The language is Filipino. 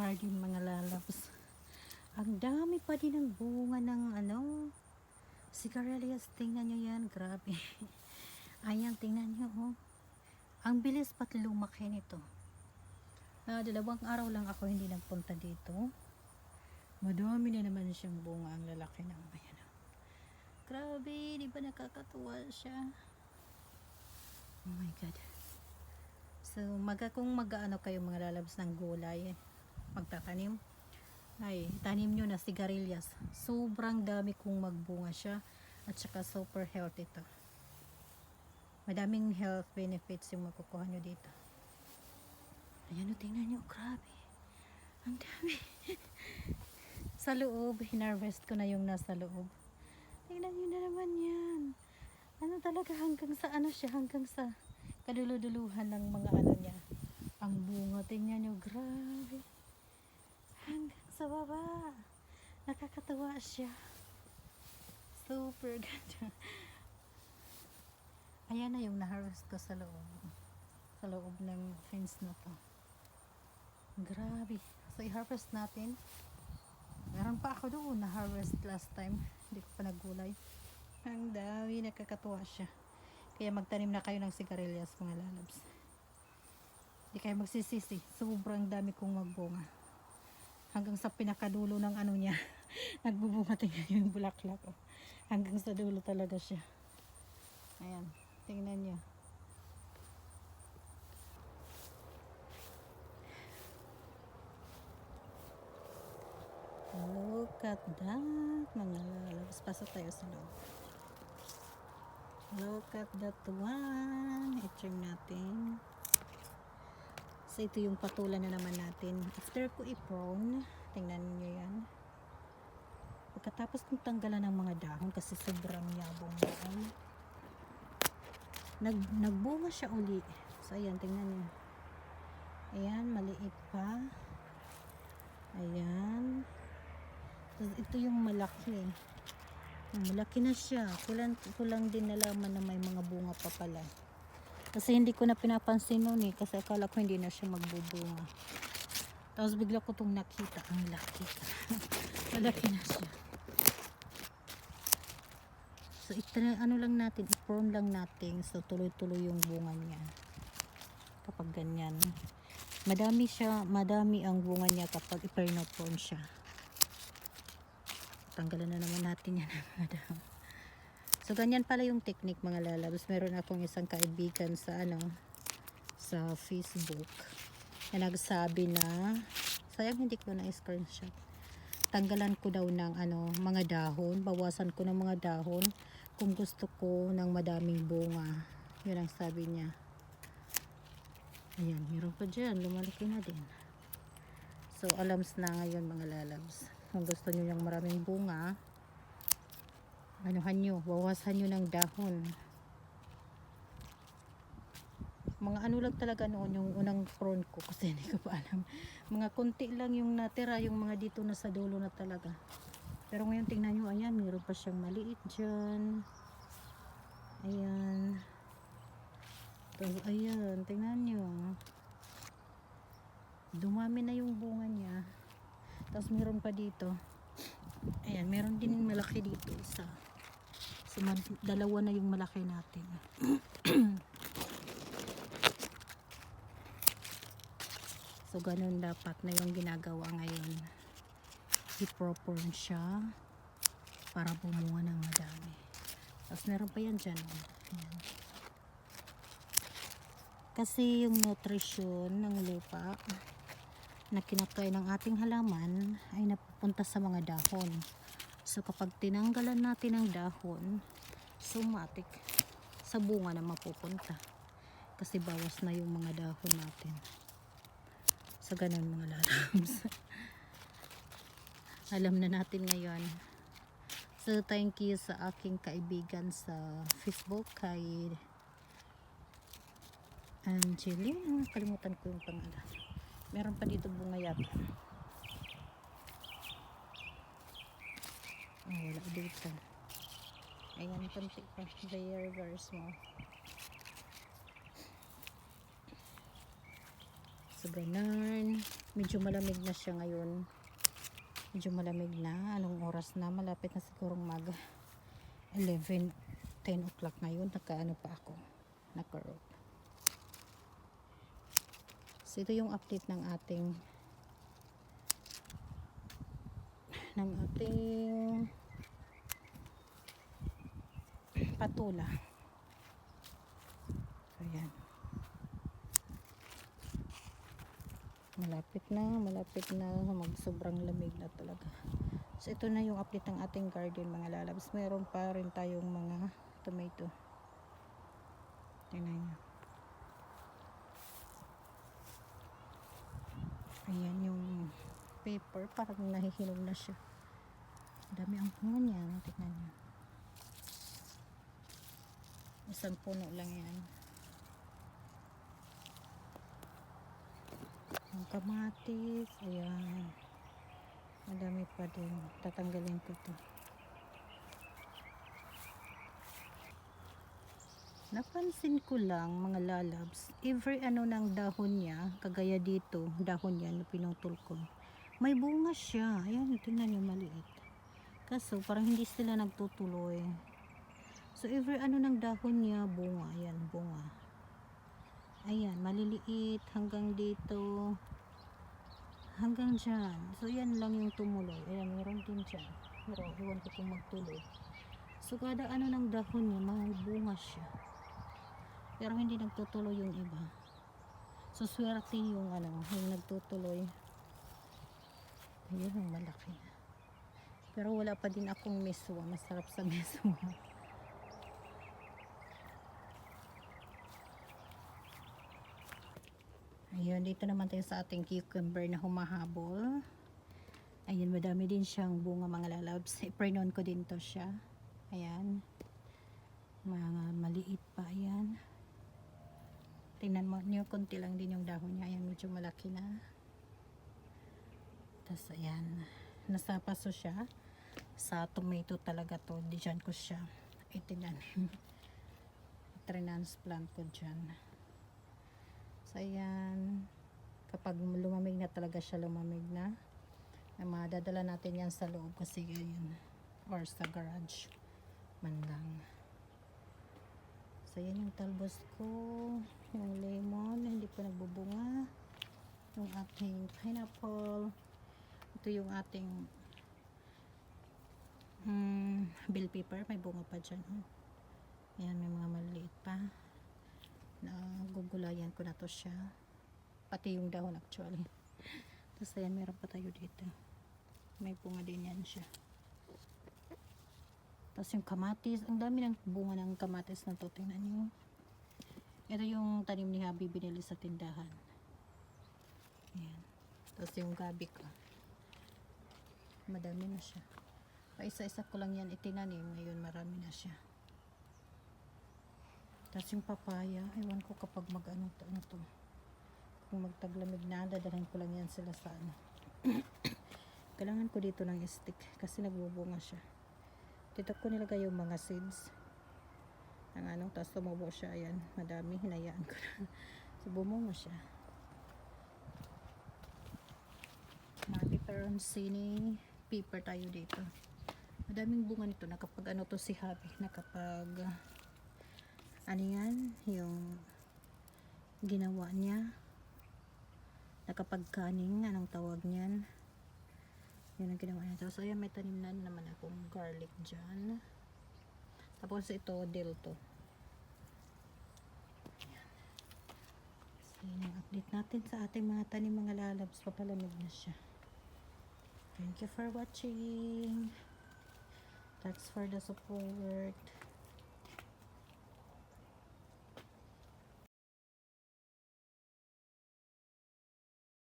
garden mga lalabs. Ang dami pa din ng bunga ng ano. Sigarilyas, tingnan nyo yan. Grabe. Ayan, tingnan nyo oh. Ang bilis pat lumaki nito. Ah, dalawang araw lang ako hindi nagpunta dito. Madami na naman siyang bunga ang lalaki ng ayan. oh. Grabe, di ba nakakatuwa siya? Oh my God. So, maga kung mag-ano kayo mga lalabs ng gulay, magtatanim, ay, tanim nyo na sigarilyas. Sobrang dami kung magbunga siya at saka super healthy ito. Madaming health benefits yung makukuha nyo dito. Ayan o, tingnan nyo, grabe. Ang dami. sa loob, hinarvest ko na yung nasa loob. Tingnan nyo na naman yan. Ano talaga hanggang sa ano siya, hanggang sa kaduluduluhan ng mga ano niya. Ang bunga, tingnan nyo, grabe. Sa baba. Nakakatawa siya. Super ganda. Ayan na yung na-harvest ko sa loob. Sa loob ng fence na to. Grabe. So, i-harvest natin. Meron pa ako doon na-harvest last time. Hindi ko pa nagulay. Ang dami, nakakatuwa siya. Kaya magtanim na kayo ng sigarilyas mga lalabs. Hindi kayo magsisisi. Sobrang dami kong magbunga. Hanggang sa pinakadulo ng ano niya. Nagbubunga tingnan yung bulaklak. Oh. Hanggang sa dulo talaga siya. Ayan. Tingnan niyo. Look at that. Mga lalabas. Pasok tayo sa loob. Look at that one. I-trim natin. So, ito yung patulan na naman natin. After ko i-prone, tingnan niyo yan. Pagkatapos kong tanggalan ng mga dahon kasi sobrang yabong yan. Nag, nagbunga siya uli. So, ayan, tingnan niyo. Ayan, maliit pa. Ayan. Tapos, ito yung malaki. Malaki na siya. Kulang, kulang din nalaman na may mga bunga pa pala. Kasi hindi ko na pinapansin noon eh. Kasi akala ko hindi na siya magbubunga. Tapos bigla ko itong nakita. Ang laki. Malaki na siya. So ito ano lang natin, i-prone lang natin. So tuloy-tuloy yung bunga niya. Kapag ganyan. Madami siya, madami ang bunga niya kapag i-prone siya. Tanggalan na naman natin yan. Madam. So, ganyan pala yung technique mga lalabs. Meron akong isang kaibigan sa ano, sa Facebook na nagsabi na, sayang hindi ko na screenshot. Tanggalan ko daw ng ano, mga dahon, bawasan ko ng mga dahon kung gusto ko ng madaming bunga. Yun ang sabi niya. Ayan, meron pa dyan, lumalaki na din. So, alams na ngayon mga lalabs. Kung gusto niyo ng maraming bunga, anuhan nyo, bawasan nyo ng dahon. Mga ano lang talaga noon yung unang prawn ko kasi hindi ko pa alam. Mga konti lang yung natira, yung mga dito na sa dulo na talaga. Pero ngayon tingnan nyo, ayan, meron pa siyang maliit dyan. Ayan. Tapos, ayan, tingnan nyo. Dumami na yung bunga niya. Tapos meron pa dito. Ayan, meron din malaki dito isa. So, mad- dalawa na yung malaki natin. so, ganun dapat na yung ginagawa ngayon. I-proporn siya para bumunga ng madami. Tapos meron pa yan dyan. oh. Ayan. Kasi yung nutrition ng lupa na kinakain ng ating halaman ay napupunta sa mga dahon. So kapag tinanggalan natin ang dahon, sumatik sa bunga na mapupunta. Kasi bawas na yung mga dahon natin. Sa ganun mga lalams. Alam na natin ngayon. So thank you sa aking kaibigan sa Facebook kay Angeline. Kalimutan ko yung pangalan. Meron pa dito bunga yata. Oh, wala dito. Ayan, konti pa. Very, very small. So, ganun. medyo malamig na siya ngayon medyo malamig na anong oras na malapit na sigurong mag 11 10 o'clock ngayon nakaano pa ako naka so ito yung update ng ating ng ating patula. Ayan malapit na malapit na. Mag sobrang lamig na talaga. So ito na yung update ng ating garden mga lalabs. Meron pa rin tayong mga tomato. Tingnan nyo. Ayan yung paper. Parang nahihinog na siya. Dami ang bunga niya. Tingnan nyo isang puno lang yan. Ang kamatis ayan. Madami pa din tatanggalin ko to. Napansin ko lang mga lalabs every ano ng dahon niya kagaya dito dahon niya na pinutol ko. May bunga siya. Ayan tingnan niyo maliit. Kaso parang hindi sila nagtutuloy so every ano ng dahon niya bunga. Ayan bunga. Ayan maliliit hanggang dito. Hanggang dyan. So yan lang yung tumuloy. Ayan meron din dyan. Pero iwan ko kung magtuloy. So kada ano ng dahon niya may bunga siya. Pero hindi nagtutuloy yung iba. So swerte yung ano yung nagtutuloy. Ayun malaki. Pero wala pa din akong meswa masarap sa meswa Ayun, dito naman tayo sa ating cucumber na humahabol. Ayun, madami din siyang bunga mga lalabs. I-prenon ko din to siya. Ayan. Mga maliit pa, ayan. Tingnan mo niyo, konti lang din yung dahon niya. Ayan, medyo malaki na. Tapos, ayan. Nasa paso siya. Sa tomato talaga to. Diyan ko siya itinanim. Transplant ko dyan. So, ayan. Kapag lumamig na talaga siya, lumamig na. Ay, madadala natin yan sa loob kasi yun. Or sa garage. Man lang. So, yan yung talbos ko. Yung lemon, hindi pa nagbubunga. Yung ating pineapple. Ito yung ating hmm, bell pepper. May bunga pa dyan. Oh. Ayan, may mga maliliit pa na gugulayan ko na to siya. Pati yung dahon actually. Tapos ayan meron pa tayo dito. May bunga din yan siya. Tapos yung kamatis. Ang dami ng bunga ng kamatis na to. Tingnan nyo. Ito yung tanim ni Habi binili sa tindahan. Ayan. Tapos yung gabi ko. Madami na siya. Pa isa isa ko lang yan itinanim. Ngayon marami na siya tapos yung papaya, ewan ko kapag mag ano to, ano to. Kung magtaglamig na, dadalhin ko lang yan sila sa ano. Kailangan ko dito ng stick kasi nagbubunga siya. Dito ko nilagay yung mga seeds. Ang ano, tapos tumubo siya, ayan, madami, hinayaan ko na. so, bumunga siya. Maliperon sini, paper tayo dito. Madaming bunga nito, nakapag ano to si Happy, nakapag ano yan, yung ginawa niya? Nakapagkaning, anong tawag niyan? Yun ang ginawa niya. Tapos ayan may tanim na naman akong garlic dyan. Tapos ito, dill to. So yun ang update natin sa ating mga tanim mga lalabs. Papalamig na siya. Thank you for watching. Thanks for the support